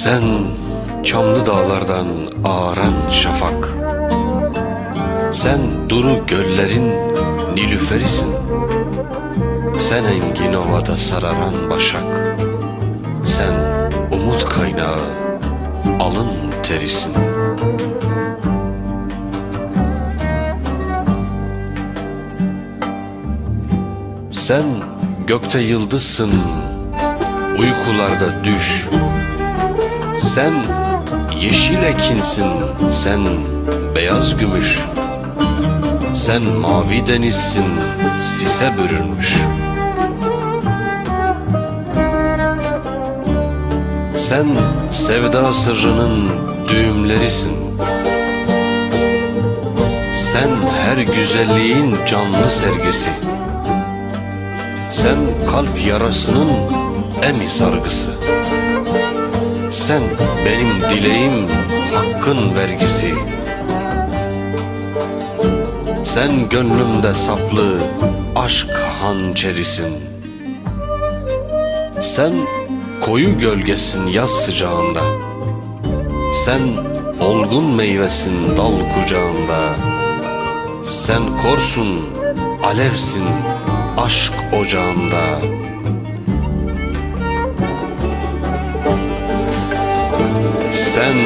Sen çamlı dağlardan ağaran şafak. Sen duru göllerin nilüferisin. Sen engin ovada sararan başak. Sen umut kaynağı alın terisin. Sen gökte yıldızsın Uykularda düş Sen yeşil ekinsin Sen beyaz gümüş. Sen mavi denizsin Sise bürünmüş. Sen sevda sırrının düğümlerisin. Sen her güzelliğin canlı sergisi. Sen kalp yarasının emi sargısı Sen benim dileğim hakkın vergisi. Sen gönlümde saplı aşk hançerisin. Sen koyu gölgesin yaz sıcağında. Sen olgun meyvesin dal kucağında. Sen korsun, alevsin aşk ocağında Sen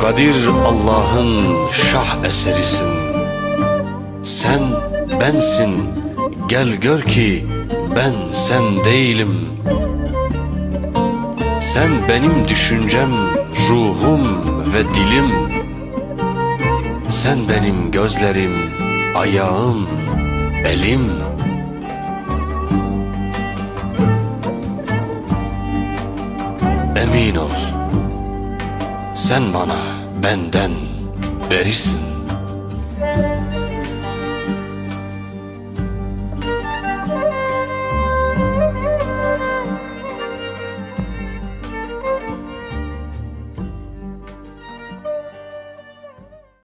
Kadir Allah'ın şah eserisin. Sen bensin. Gel gör ki ben sen değilim. Sen benim düşüncem, ruhum ve dilim. Sen benim gözlerim, ayağım, elim. Emin ol Sen bana benden berisin